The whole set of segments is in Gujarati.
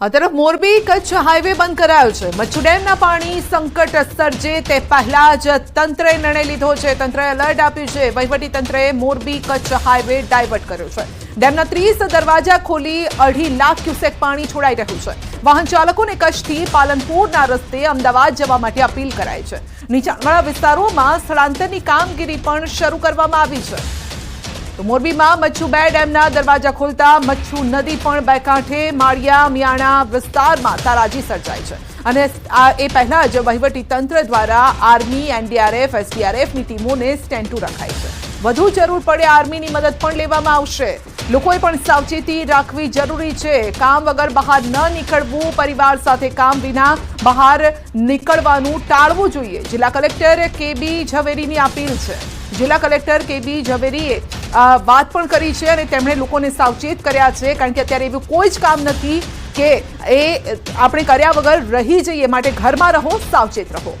આ તરફ મોરબી કચ્છ હાઈવે બંધ કરાયો છે. મચ્છુ ડેમના પાણી સંકટ સર્જે તે પહેલા જ તંત્રએ નિર્ણય લીધો છે. તંત્રએ એલર્ટ આપ્યું છે. વહીવટી તંત્રએ મોરબી કચ્છ હાઈવે ડાયવર્ટ કર્યો છે. ડેમના ત્રીસ દરવાજા ખોલી અઢી લાખ ક્યુસેક પાણી છોડાઈ રહ્યું છે. વાહન ચાલકોને કચ્છથી પાલનપુરના રસ્તે અમદાવાદ જવા માટે અપીલ કરાઈ છે. નીચાણવાળા વિસ્તારોમાં સ્થળાંતરની કામગીરી પણ શરૂ કરવામાં આવી છે. તો મોરબીમાં મચ્છુ બે ડેમના દરવાજા ખોલતા મચ્છુ નદી પણ બે કાંઠે માળિયા, મિયાણા વિસ્તારમાં તારાજી સર્જાઈ છે. અને એ પહેલા જ વહીવટી તંત્ર દ્વારા આર્મી, એનડીઆરએફ એસડીઆરએફની ટીમોને સ્ટેન્ડ ટુ રખાઈ છે. વધુ જરૂર પડે આર્મીની મદદ પણ લેવામાં આવશે. લોકોએ પણ સાવચેતી રાખવી જરૂરી છે. કામ વગર બહાર ન નીકળવું, પરિવાર સાથે કામ વિના બહાર નીકળવાનું ટાળવું જોઈએ. જિલ્લા કલેક્ટર કે બી ઝવેરીની અપીલ છે. જિલ્લા કલેક્ટર કે બી ઝવેરીએ વાત પણ કરી છે અને તેમણે લોકોને સાવચેત કર્યા છે, કારણ કે અત્યારે એવું કોઈ જ કામ નથી કે એ આપણે કર્યા વગર રહી જઈએ. માટે ઘરમાં રહો, સાવચેત રહો.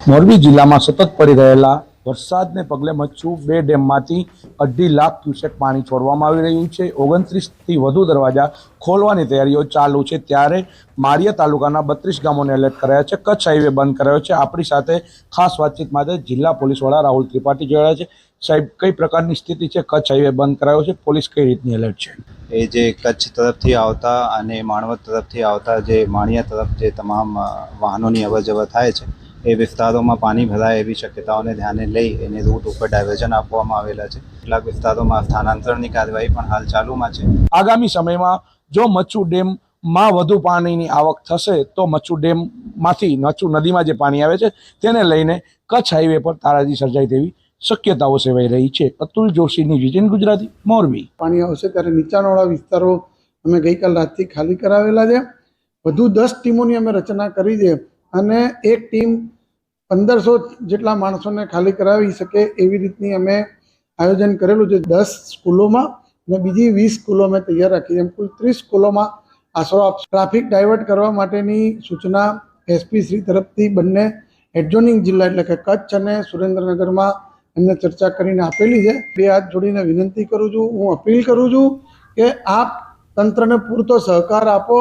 મોરબી જિલ્લામાં સતત પડી રહેલા વરસાદને પગલે મચ્છુ બે ડેમમાંથી અઢી લાખ ક્યુસેક પાણી છોડવામાં આવી રહ્યું છે. ઓગણત્રીસથી વધુ દરવાજા ખોલવાની તૈયારીઓ ચાલુ છે. ત્યારે માળિયા તાલુકાના બત્રીસ ગામોને એલર્ટ કરાયા છે. કચ્છ હાઈવે બંધ કરાયો છે. આપણી સાથે ખાસ વાતચીત માટે જિલ્લા પોલીસ વડા રાહુલ ત્રિપાઠી જોડાયા છે. સાહેબ, કઈ પ્રકારની સ્થિતિ છે? કચ્છ હાઈવે બંધ કરાયો છે. પોલીસ કઈ રીતની એલર્ટ છે? એ જે કચ્છ તરફથી આવતા અને માણવત તરફથી આવતા જે માણિયા તરફ જે તમામ વાહનોની અવર થાય છે એ વિસ્તારોમાં પાણી ભરાય એવી શક્યતાઓને ધ્યાને લઈ એને રૂટ ઉપર ડાયવર્ઝન આપવામાં આવેલા છે. કેટલાક વિસ્તારોમાં સ્થાનાંતરણની કાર્યવાહી પણ હાલ ચાલુમાં છે. આગામી સમયમાં જો મચ્છુ ડેમમાં વધુ પાણીની આવક થશે તો મચ્છુ ડેમમાંથી મચ્છુ નદીમાં જે પાણી આવે છે તેને લઈને કચ્છ હાઈવે પર તારાજી સર્જાય તેવી શક્યતાઓ સેવાઈ રહી છે. અતુલ જોશીની વિજન ગુજરાતી મોરબી. પાણી આવશે ત્યારે નીચાણવાળા વિસ્તારો અમે ગઈકાલ રાતથી ખાલી કરાવેલા છે. વધુ દસ ટીમોની અમે રચના કરી છે. અને એક ટીમ પંદરસો જેટલા માણસોને ખાલી કરાવી શકે એવી રીતની અમે આયોજન કરેલું છે દસ સ્કૂલોમાં અને બીજી વીસ સ્કૂલો અમે તૈયાર રાખી. એમ કુલ ત્રીસ સ્કૂલોમાં આશરો આપ ટ્રાફિક ડાયવર્ટ કરવા માટેની સૂચના એસપી શ્રી તરફથી બંને એડજોનિંગ જિલ્લા એટલે કે કચ્છ અને સુરેન્દ્રનગરમાં એમને ચર્ચા કરીને આપેલી છે. બે હાથ જોડીને વિનંતી કરું છું, હું અપીલ કરું છું કે આપ તંત્રને પૂરતો સહકાર આપો.